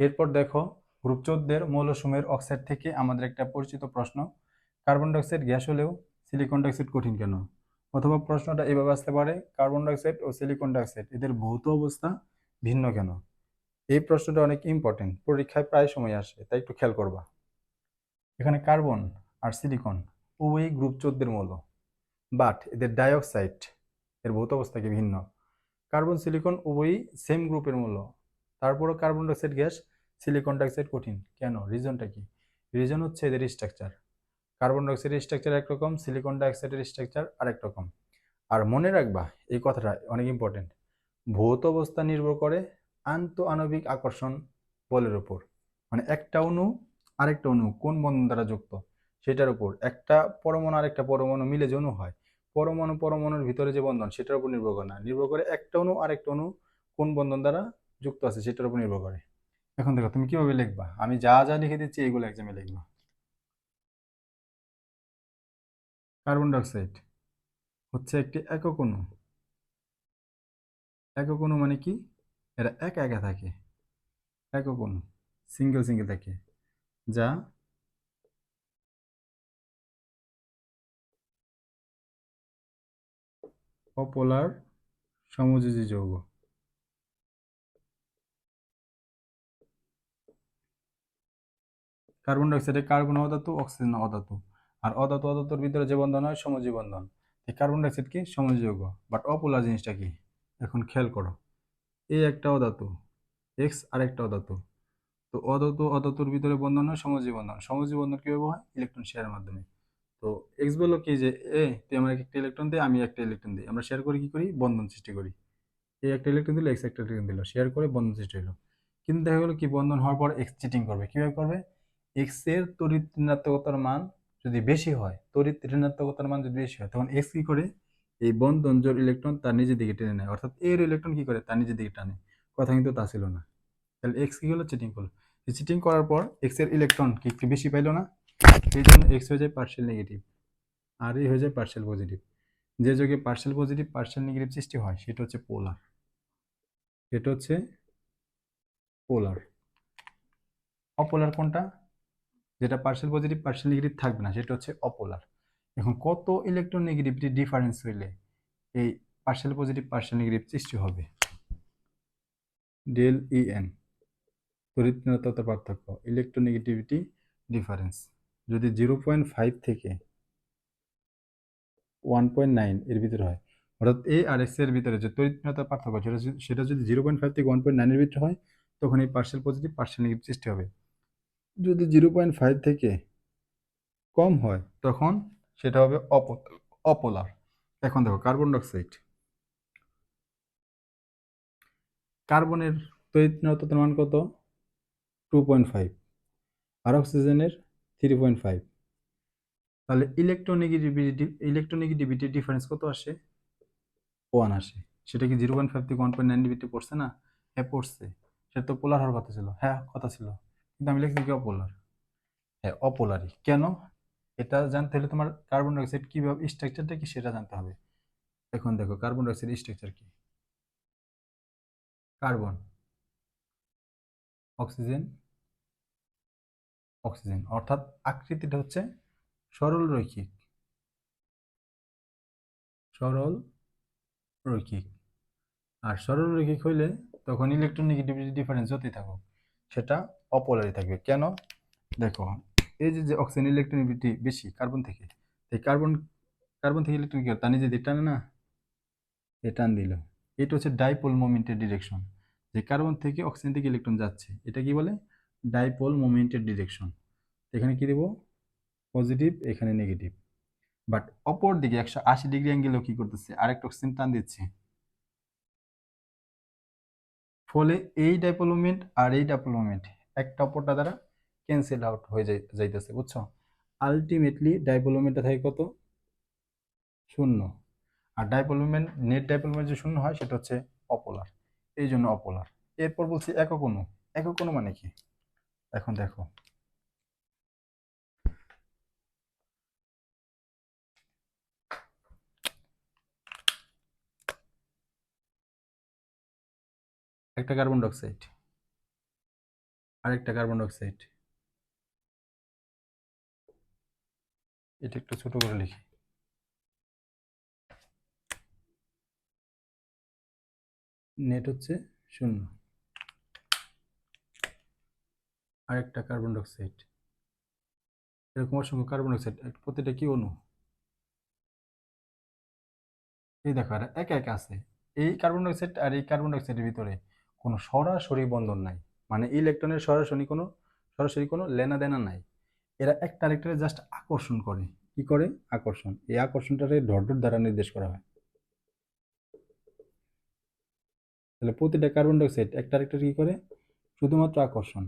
এরপর দেখো গ্রুপ চোদ্দের মৌলসমূহের অক্সাইড থেকে আমাদের একটা পরিচিত প্রশ্ন কার্বন ডাইঅক্সাইড গ্যাস হলেও সিলিকন ডাইঅক্সাইড কঠিন কেন? অথবা প্রশ্নটা এভাবে আসতে পারে কার্বন ডাইঅক্সাইড ও সিলিকন ডাইঅক্সাইড এদের ভৌত অবস্থা ভিন্ন কেন? এই প্রশ্নটা অনেক ইম্পর্টেন্ট পরীক্ষায় প্রায় সময় আসে, তাই একটু খেয়াল করবা। এখানে কার্বন আর সিলিকন উভয়ই গ্রুপ চোদ্দের মৌল। বাট এদের ডাইঅক্সাইড এর ভৌত অবস্থা কি ভিন্ন। কার্বন সিলিকন উভয়ই সেম গ্রুপের মূল্য তারপরও carbon dioxide gas silicon dioxide কঠিন। কেন? রিজনটা কি? রিজন হচ্ছে এদের স্ট্রাকচার কার্বন ডাইঅক্সাইডের স্ট্রাকচার একরকম সিলিকন ডাইঅক্সাইডের স্ট্রাকচার আরেক রকম। আর মনে রাখবা, এই কথাটা অনেক ইম্পর্টেন্ট ভৌত অবস্থা নির্ভর করে আন্ত আণবিক আকর্ষণ বলের উপর। মানে একটা অণু, আরেকটা অণু কোন বন্ধন দ্বারা যুক্ত? সেটার উপর। একটা পরমাণু, আরেকটা পরমাণু মিলে যে অণু হয়, পরমাণু পরমাণুর ভিতরে যে বন্ধন, সেটার উপর নির্ভর করে না। নির্ভর করে একটা অণু, আরেকটা অণু কোন বন্ধন দ্বারা যুক্ত আছে, সেটার উপর নির্ভর করে। এখন দেখো, তুমি কীভাবে লিখবা? আমি যা যা লিখে দিচ্ছি, এইগুলো এক্সামে লিখবা। কার্বন ডাইঅক্সাইড হচ্ছে একটি একক অণু। একক অণু মানে কি? এরা একা একা থাকে। একক অণু সিঙ্গেল সিঙ্গেল থাকে। যা অপোলার সমযোজী যৌগ। কার্বন ডাইঅক্সাইডে কার্বন অধাতু, অক্সিজেন অধাতু। আর অধাতু অধাতুর ভিতরে যে বন্ধন হয় সমযোজী বন্ধন এই কার্বন ডাইঅক্সাইড কি? সমযোজী যৌগ বাট অপোলার জিনিসটা কি? এখন খেয়াল করো। এই একটা অধাতু, এক্স আর একটা অধাতু। তো অধাতু অধাতুর ভিতরে বন্ধন হয় সমযোজী বন্ধন সমযোজী বন্ধন কীভাবে হয়? ইলেকট্রন শেয়ারের মাধ্যমে। তো এক্স বলল কি যে, এ, তুই আমাকে একটা ইলেকট্রন দে, আমি একটা ইলেকট্রন দিই আমরা শেয়ার করে কি করি? বন্ধন সৃষ্টি করি। এই একটা ইলেকট্রন দিল, এক্স একটা ইলেকট্রন দিল। শেয়ার করে বন্ধন সৃষ্টি হলো। কিন্তু দেখা গেলো কি, বন্ধন হওয়ার পর এক্স চিটিং করবে। কীভাবে করবে? এক্সের তড়িৎ ঋণাত্মকতার মান যদি বেশি হয়, তড়িৎ ঋণাত্মকতার মান যদি বেশি হয়, তখন এক্স কি করে? এই বন্ধন জোর ইলেকট্রন তার নিজের দিকে টেনে নেয়। অর্থাৎ এর ইলেকট্রন কি করে? তার নিজের দিকে টানে। কথা কিন্তু তা ছিল না। তাহলে এক্স কি হলো? চিটিং করল। চিটিং করার পর এক্সের ইলেকট্রন কি একটু বেশি পাইলো না? সেই জন্য এক্স হয়ে যায় পার্সেল নেগেটিভ আর এই হয়ে যায় পার্সেল পজিটিভ যে যোগে পার্সেল পজিটিভ পার্সেল নেগেটিভ সৃষ্টি হয়, সেটা হচ্ছে পোলার সেটা হচ্ছে পোলার অপোলার কোনটা? যেটা পার্সেল পজিটিভ পার্সিয়াল নেগেটিভ থাকবে না, সেটা হচ্ছে অপোলার। এখন কত ইলেকট্রন নেগেটিভিটি ডিফারেন্স হইলে এই পার্সেল পজিটিভ পার্সিয়াল নেগেটিভ সৃষ্টি হবে? ডেল ই এন তড়িৎ পার্থক্য ইলেকট্রোনেগেটিভিটি ডিফারেন্স যদি জিরো পয়েন্ট ফাইভ থেকে ওয়ান পয়েন্ট নাইন এর ভিতরে হয়, অর্থাৎ এ আর এক্সের ভিতরে যে তড়িৎ পার্থক্য, সেটা যদি- সেটা যদি জিরো পয়েন্ট ফাইভ থেকে ওয়ান পয়েন্ট নাইনের ভিতরে হয়, তখন এই পার্সেল পজিটিভ পার্সিয়াল নেগেটিভ সৃষ্টি হবে। যদি জিরো পয়েন্ট ফাইভ থেকে কম হয়, তখন সেটা হবে অপ, অপোলার। এখন দেখো কার্বন ডাইঅক্সাইড কার্বনের তড়িৎ মান কত? টু পয়েন্ট ফাইভ আর অক্সিজেনের থ্রি পয়েন্ট ফাইভ তাহলে ইলেকট্রোনেগেটিভিটি ইলেকট্রোনেগেটিভিটি ডিফারেন্স কত আসে? ওয়ান আসে। সেটা কি জিরো পয়েন্ট ফাইভ থেকে ওয়ান পয়েন্ট নাইন ডিভিটি পড়ছে না? হ্যাঁ পড়ছে। সেটা তো পোলার হওয়ার কথা ছিল। হ্যাঁ কথা ছিল। কিন্তু আমি লিখছি কি অপোলার? হ্যাঁ অপোলারই। কেন? এটা জানতে হলে তোমার কার্বন ডাইঅক্সাইড কীভাবে স্ট্রাকচারটা কি সেটা জানতে হবে। এখন দেখো কার্বন ডাইঅক্সাইড স্ট্রাকচার কি? কার্বন অক্সিজেন অক্সিজেন অর্থাৎ আকৃতিটা হচ্ছে সরল রৈখিক। সরল রৈখিক। আর সরল রৈখিক হইলে তখন ইলেকট্রন নেগেটিভিটি ডিফারেন্স হতেই থাকুক। সেটা অপোলারই থাকবে। কেন? দেখো, এই যে যে অক্সিজেন ইলেকট্রনিভিটি বেশি কার্বন থেকে, এই কার্বন কার্বন থেকে ইলেকট্রন কি হয়? তার নিজে টানে না। এ টান দিল। এটা হচ্ছে ডাইপোল মোমেন্টের ডিরেকশন যে কার্বন থেকে অক্সিজেন থেকে ইলেকট্রন যাচ্ছে, এটা কি বলে? ডাইপোল মোমেন্টের ডিরেকশন এখানে কি দেব? পজিটিভ এখানে নেগেটিভ বাট অপর দিকে একশো আশি ডিগ্রি অ্যাঙ্গেলেও কী করতেছে? আরেকটা অক্সিজেন টান দিচ্ছে। ফলে এই ডাইপোল মোমেন্ট আর এই ডাইপোল মোমেন্ট একটা অপরটা দ্বারা ক্যান্সেল আউট হয়ে যাই, যাইতেছে, বুঝছ? আলটিমেটলি ডাইপোল মোমেন্টটা থাকে কত? শূন্য। আর dipole moment net dipole moment যে শূন্য হয়, সেটা হচ্ছে অপোলার এই জন্য অপোলার এরপর বলছি একক কোনো একক কোনো মানে কি? এখন দেখো। একটা কার্বন ডাইঅক্সাইড। আরেকটা কার্বন ডাইঅক্সাইড। এটা একটু ছোট করে লিখি। নেট হচ্ছে শূন্য। আরেকটা কার্বন ডাইঅক্সাইড। এরকম অসংখ্য কার্বন ডাইঅক্সাইড। প্রতিটা কি অণু এই দেখো একা একা আছে। এই কার্বন ডাইঅক্সাইড আর এই কার্বন ডাইঅক্সাইডের ভিতরে কোনো সরাসরি বন্ধন নাই। মানে ইলেকট্রনের সরাসরি কোনো সরাসরি কোনো লেনা দেনা নাই। এরা একটা আরেকটারে জাস্ট আকর্ষণ করে। কি করে? আকর্ষণ। এই আকর্ষণটারে ডট দ্বারা নির্দেশ করা হয়। তাহলে প্রতিটা কার্বন ডাইঅক্সাইড একটা আরেকটা কি করে? শুধুমাত্র আকর্ষণ।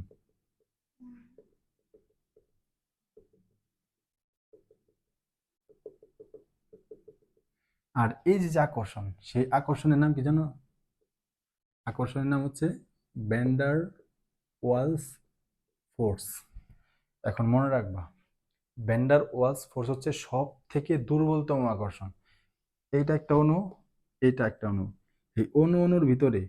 আর এই যে আকর্ষণ, সেই আকর্ষণের নাম কি জানো? আকর্ষণের নাম হচ্ছে ব্যান্ডার ওয়ালস ফোর্স এখন মনে রাখবা ব্যান্ডার ওয়ালস ফোর্স হচ্ছে সব থেকে দুর্বলতম আকর্ষণ। এইটা একটা অণু এইটা একটা অণু। এই অণু অণুর ভিতরে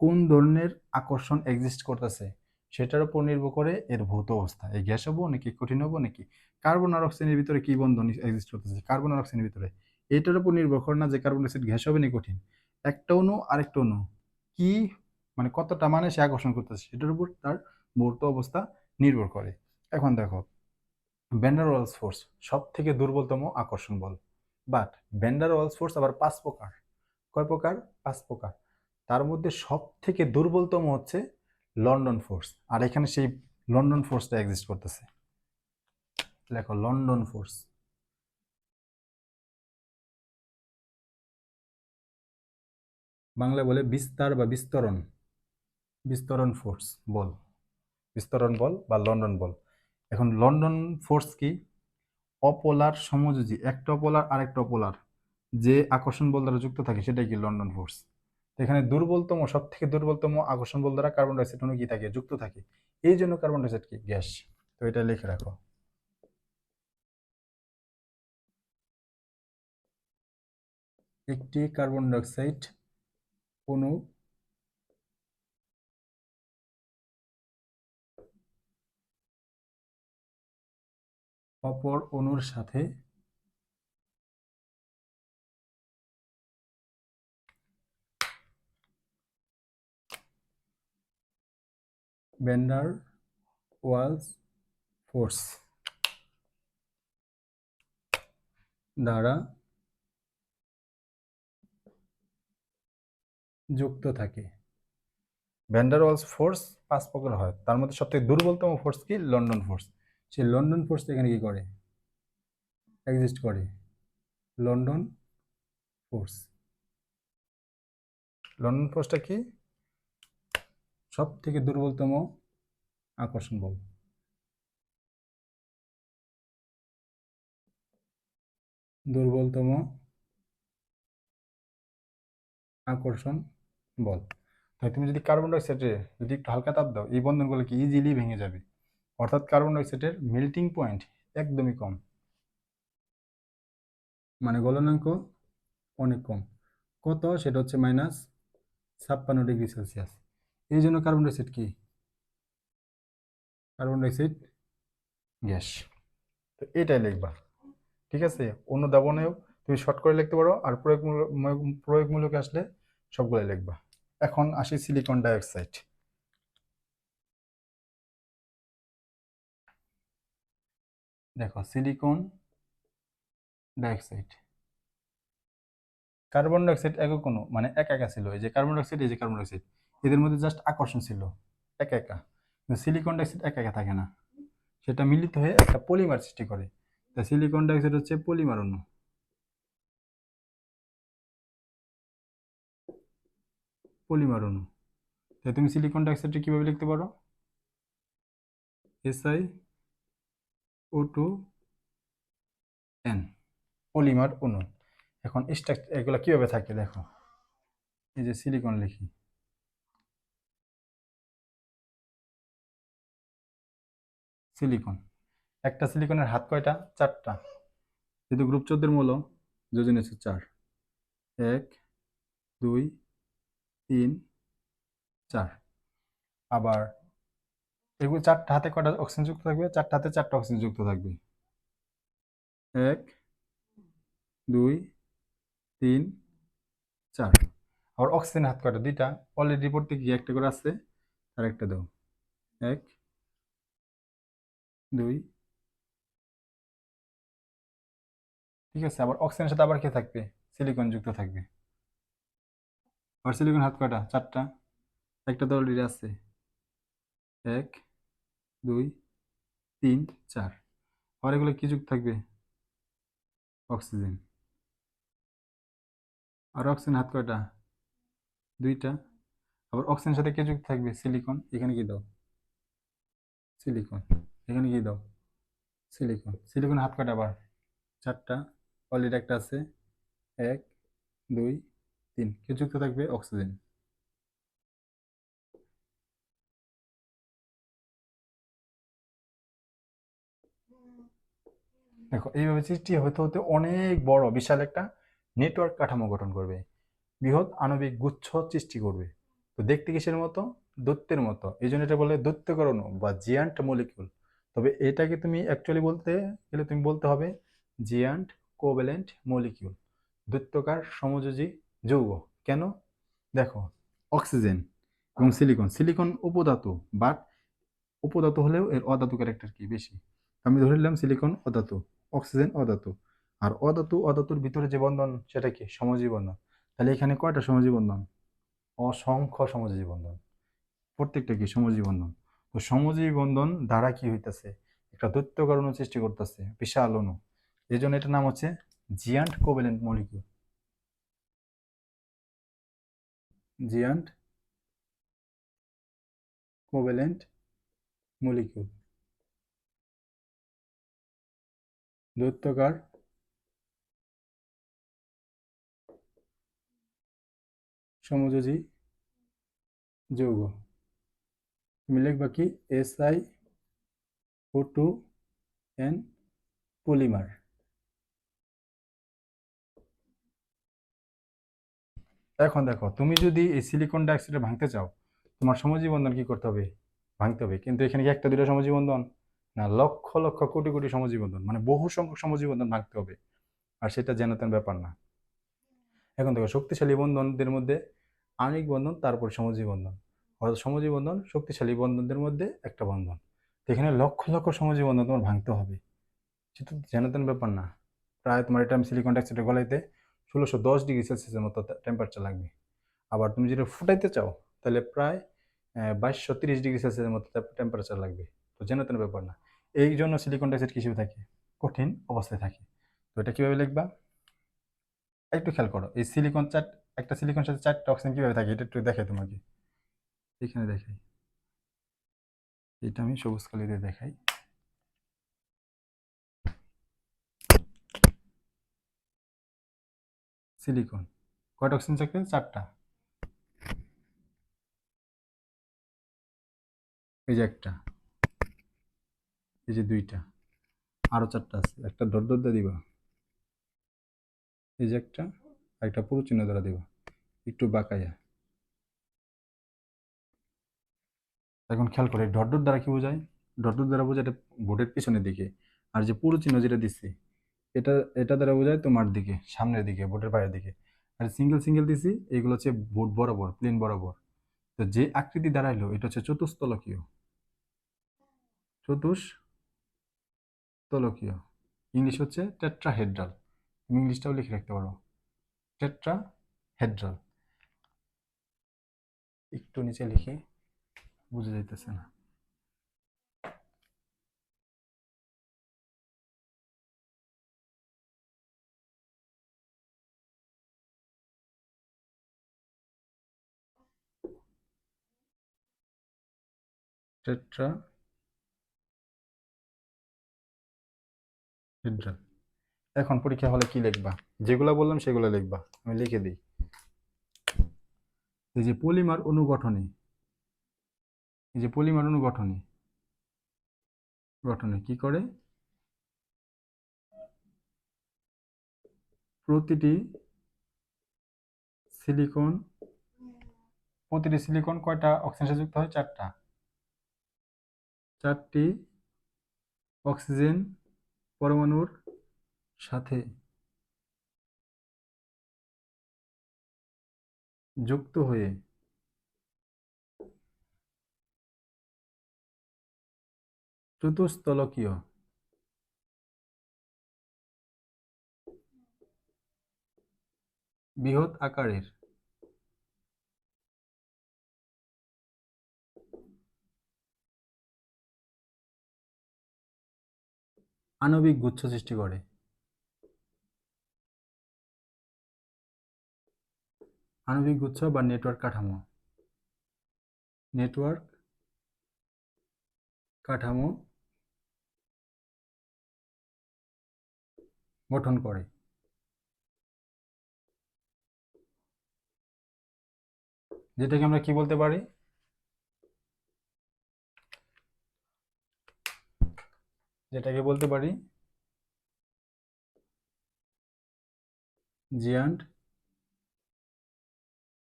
কোন ধরনের আকর্ষণ এক্সিস্ট করতেছে সেটার উপর নির্ভর করে এর ভৌত অবস্থা। এই গ্যাস হব নাকি কঠিন হব নাকি কার্বন আর অক্সিজেনের ভিতরে কি বন্ধন এক্সিস্ট করতেছে? কার্বন আর অক্সিজেনের ভিতরে। এটার উপর নির্ভর করে না যে কার্বন ডাইঅক্সাইড গ্যাস হবে না কঠিন। একটা অণু আরেকটা অণু। কি মানে কতটা মানে সে আকর্ষণ করতেছে, সেটার উপর তার ভৌত অবস্থা নির্ভর করে। এখন দেখো ভ্যান্ডার ওয়ালস ফোর্স সব থেকে দুর্বলতম আকর্ষণ বল। But van der Waals force আবার পাঁচ প্রকার। কয় প্রকার? পাঁচ প্রকার। তার মধ্যে সব থেকে দুর্বলতম হচ্ছে লন্ডন ফোর্স আর এখানে সেই লন্ডন ফোর্সটা এক্সিস্ট করতেছে। লেখো লন্ডন ফোর্স বাংলা বলে বিস্তার বা বিস্তরণ। বিস্তরণ ফোর্স বল। বিস্তরণ বল বা লন্ডন বল। এখন লন্ডন ফোর্স কি? অপোলার সমযোজী, একটা অপোলার আরেকটা অপোলার। যে আকর্ষণ বল দ্বারা যুক্ত থাকে সেটাই কি লন্ডন ফোর্স এখানে দুর্বলতম সব থেকে দুর্বলতম আকর্ষণ বল দ্বারা কার্বন ডাইঅক্সাইড অণু কি থাকে? যুক্ত থাকে। এই জন্য কার্বন ডাইঅক্সাইড কি? গ্যাস। তো এটা লিখে রাখো। একটি কার্বন ডাইঅক্সাইড অণু অপর অণুর সাথে ভ্যান্ডার ওয়ালস ফোর্স দ্বারা যুক্ত থাকে। ভ্যান্ডার ওয়ালস ফোর্স পাঁচ প্রকার হয়। তার মধ্যে সবথেকে দুর্বলতম ফোর্স কি? লন্ডন ফোর্স সেই লন্ডন ফোর্স এখানে কি করে? এক্সিস্ট করে। লন্ডন ফোর্স লন্ডন ফোর্সটা কি? সব থেকে দুর্বলতম আকর্ষণ বল। দুর্বলতম আকর্ষণ বল। তাই তুমি যদি কার্বন ডাইঅক্সাইডে যদি একটু হালকা তাপ দাও, এই বন্ধনগুলো কি ইজিলি ভেঙে যাবে? অর্থাৎ কার্বন ডাইঅক্সাইডের মেল্টিং পয়েন্ট একদমই কম। মানে গলনাঙ্ক অনেক কম। কত? সেটা হচ্ছে মাইনাস ছাপ্পান্ন ডিগ্রি সেলসিয়াস এই জন্য কার্বন ডাইঅক্সাইড কি? Carbon dioxide gas. তো এটাই লিখবা। ঠিক আছে? অন্য দাবনেও তুমি শর্ট করে লিখতে পারো আর প্রয়োগমূলক প্রয়োগমূলক আসলে সবগুলো লিখবা। এখন আসি সিলিকন ডাইঅক্সাইড দেখো সিলিকন ডাইঅক্সাইড কার্বন ডাইঅক্সাইড একক কোনো মানে একা একা ছিল। এই যে কার্বন ডাইঅক্সাইড এই যে কার্বন ডাইঅক্সাইড এদের মধ্যে জাস্ট আকর্ষণ ছিল, একা একা। কিন্তু সিলিকন ডাইঅক্সাইড একা একা থাকে না। সেটা মিলিত হয়ে একটা পলিমার সৃষ্টি করে। তা সিলিকন ডাইঅক্সাইড হচ্ছে পলিমার অণু। পলিমার অণু। তাই তুমি সিলিকন ডাইঅক্সাইডটা কীভাবে লিখতে পারো? SI O two N polymer অণু। এখন স্ট্রাকচার এগুলো কীভাবে থাকে দেখো। এই যে সিলিকন লিখি। সিলিকন একটা সিলিকনের হাত কয়টা? চারটা। যেহেতু গ্রুপ চোদ্দের মূল, যোজন চার। এক, দুই তিন, চার। আবার এগুলো চারটা হাতে কয়টা অক্সিজেন যুক্ত থাকবে? চারটা হাতে চারটা অক্সিজেন যুক্ত থাকবে। এক, দুই, তিন, চার। আবার অক্সিজেন হাত কয়টা? দুইটা। অলরেডি প্রত্যেক গিয়ে একটা করে আছে আর একটা দাও। এক, দুই, ঠিক আছে। আবার অক্সিজেনের সাথে আবার কে থাকবে? সিলিকন যুক্ত থাকবে। আবার সিলিকন হাত কয়টা? চারটা। একটা তো অলরেডি আছে। এক, দুই, তিন, চার। আবার এগুলো কি যুক্ত থাকবে? অক্সিজেন। আর অক্সিজেন হাত কয়টা? দুইটা। আবার অক্সিজেনের সাথে কে যুক্ত থাকবে? সিলিকন। এখানে কি দাও? সিলিকন। এখানে কি দাও? সিলিকন। সিলিকন হাত কয়টা আবার? চারটা। অলরেডি একটা আছে। এক, দুই তিন কে যুক্ত থাকবে অক্সিজেন। দেখো, এইভাবে সৃষ্টি হতে হতে অনেক বড়, বিশাল একটা নেটওয়ার্ক কাঠামো গঠন করবে। বৃহৎ আণবিক গুচ্ছ সৃষ্টি করবে। তো দেখতে কিসের মতো? দৈত্যের মতো। এই জন্য এটা বলে দৈত্যকরণ বা জিয়ান্ট মলিকিউল তবে এটাকে তুমি অ্যাকচুয়ালি বলতে গেলে তুমি বলতে হবে জিয়ান্ট কোভ্যালেন্ট মলিকিউল দৈত্যকার সমযোজী যৌগ। কেন? দেখো অক্সিজেন এবং সিলিকন। সিলিকন উপধাতু বাট উপধাতু হলেও এর অধাতু ক্যারেক্টার কি? বেশি। আমি ধরে নিলাম সিলিকন অধাতু অক্সিজেন অধাতু। আর অধাতু অধাতুর ভিতরে যে বন্ধন সেটা কি? সমজীব বন্ধন। তাহলে এখানে কয়টা সমজীব বন্ধন? অসংখ্য সমজীবী বন্ধন। প্রত্যেকটা কি? সমজীবী বন্ধন। তো সমজীবী বন্ধন দ্বারা কি হইতেছে? একটা দৈত্যকর অণু সৃষ্টি করতেছে বিশাল অণু। এই জন্য এটার নাম হচ্ছে giant covalent molecule. Giant covalent molecule দৈত্যকার? সমযোজী? যৌগ. তুমি লিখবা কি S I O two N polymer এখন দেখো, তুমি যদি এই সিলিকন ডাইঅক্সাইড ভাঙতে চাও, তোমার সমজী বন্ধন কি করতে হবে? ভাঙতে হবে। কিন্তু এখানে কি একটা দুটো সমজী বন্ধন? না, লক্ষ লক্ষ কোটি কোটি সমজী বন্ধন। মানে বহু সংখ্যক সমজী বন্ধন ভাঙতে হবে। আর সেটা যেনতেন ব্যাপার না। এখন দেখো, শক্তিশালী বন্ধনদের মধ্যে আণবিক বন্ধন, তারপর সমজী বন্ধন। অর্থাৎ সমজী বন্ধন, শক্তিশালী বন্ধনদের মধ্যে একটা বন্ধন। এখানে লক্ষ লক্ষ সমজী বন্ধন তোমার ভাঙতে হবে। সেটা যেনতেন ব্যাপার না। প্রায় তোমার এটা আমি সিলিকন ডাইঅক্সাইডের গলাইতে ষোলোশো দশ ডিগ্রি সেলসিয়াসের মতো টেম্পারেচার লাগবে। আবার তুমি যদি ফুটাইতে চাও, তাহলে প্রায় বাইশশো তিরিশ ডিগ্রি সেলসিয়াসের মতো টেম্পারেচার লাগবে। তো যেনতেন ব্যাপার না। এই জন্য সিলিকন ডাইঅক্সাইড কিসে থাকে, কঠিন অবস্থায় থাকে। তো এটা কীভাবে লিখবা? একটু খেয়াল করো, এই সিলিকন চার একটা সিলিকন সাথে চারটা অক্সিজেন কীভাবে থাকে, এটা একটু দেখাই তোমাকে। এখানে দেখাই। এটা আমি সবুজ কালি দিয়ে দেখাই। সিলিকন। কয়টা অক্সিজেন থাকে চারটা। এই যে একটা। এই যে দুইটা। আরও চারটা আছে। একটা ডট ডট দিয়ে দিবা। এই যে একটা একটা পুরো চিহ্ন দ্বারা দিবা। একটু বাঁকাইয়া। এখন খেয়াল করে ডট ডট দ্বারা কি বোঝায়? ডট ডট দ্বারা বোঝায় এটা বোর্ডের পিছনের দিকে। আর যে পুরো চিহ্ন যেটা দিচ্ছি এটা এটা দ্বারা বোঝায় তোমার দিকে, সামনের দিকে বোর্ডের বাইরের দিকে। আর সিঙ্গেল সিঙ্গেল দিছি, এগুলো হচ্ছে বোর্ড বরাবর প্লেন বরাবর। তো যে আকৃতি দাঁড়াইলো, এটা হচ্ছে চতুস্তলকীয় চতুস্তলকীয় ইংলিশ হচ্ছে টেট্রাহেড্রাল তুমি ইংলিশটাও লিখে রাখতে পারো। টেট্রা হেড্রাল একটু নিচে লিখে, বুঝে যাইতেছে না। টেট্রা হেড্রাল এখন পরীক্ষা হলে কি লিখবা? যেগুলো বললাম সেগুলো লিখবা। আমি লিখে দিই। এই যে পলিমার অনুগঠনে। এই যে পলিমার অনুগঠনে। গঠনে কি করে? প্রতিটি সিলিকন প্রতিটি সিলিকন কয়টা অক্সিজেন যুক্ত হয়? চারটা। চারটি অক্সিজেন পরমাণুর সাথে যুক্ত হয়ে চতুস্তলকীয় বৃহৎ আকারের আণবিক গুচ্ছ সৃষ্টি করে। আণবিক গুচ্ছ বা নেটওয়ার্ক কাঠামো। নেটওয়ার্ক কাঠামো গঠন করে। যেটাকে আমরা কি বলতে পারি? যেটাকে বলতে পারি জিয়ান্ট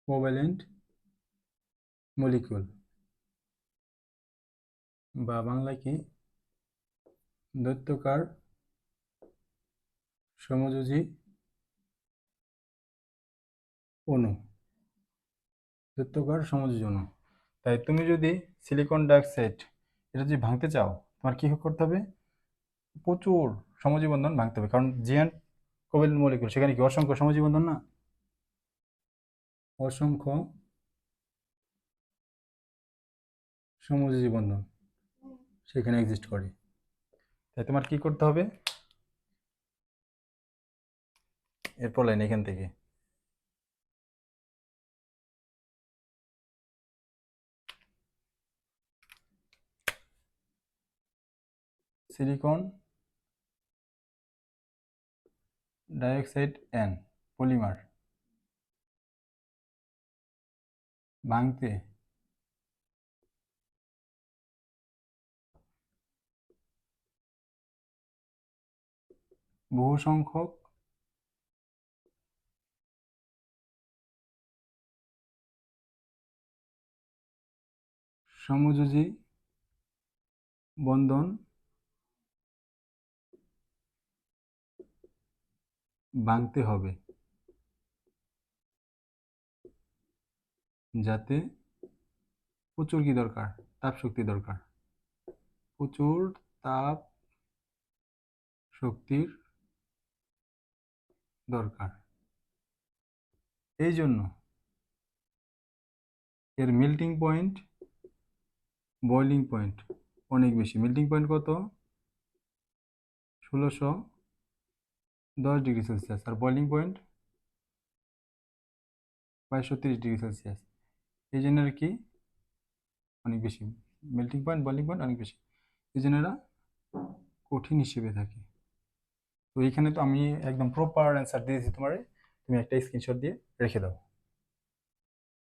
কোভ্যালেন্ট মলিকিউল। বা বাংলায় কি? দৈত্যকার সমযোজী অণু। দৈত্যকার সমযোজী অণু। তাই তুমি যদি সিলিকন ডাইঅক্সাইড এটা যদি ভাঙতে চাও, তোমার কী করতে হবে? প্রচুর সমযোজী বন্ধন ভাঙতে হবে। কারণ জিয়ান্ট কোভ্যালেন্ট মলিকিউল, সেখানে কি অসংখ্য সমযোজী বন্ধন না? অসংখ্য সমযোজী বন্ধন সেখানে এক্সিস্ট করে। তাই তোমার কি করতে হবে? এরপর লাইন এখান থেকে। সিলিকন ডাইঅক্সাইড এন পলিমার। ভাঙতে। বহু সংখ্যক সমযোজী বন্ধন ভাঙতে হবে। যাতে প্রচুর কি দরকার? তাপ শক্তি দরকার। প্রচুর তাপ শক্তির দরকার। এই জন্য এর মেল্টিং পয়েন্ট বয়লিং পয়েন্ট অনেক বেশি। মেল্টিং পয়েন্ট কত? ষোলোশো দশ ডিগ্রি সেলসিয়াস আর বয়লিং পয়েন্ট বাইশশো তিরিশ ডিগ্রি সেলসিয়াস। এই জন্য আর কি? অনেক বেশি। মেল্টিং পয়েন্ট বয়লিং পয়েন্ট অনেক বেশি। এই জন্য এরা কঠিন হিসেবে থাকে। তো এইখানে তো আমি একদম প্রপার অ্যান্সার দিয়েছি তোমার। তুমি একটা স্ক্রিনশট দিয়ে রেখে দাও।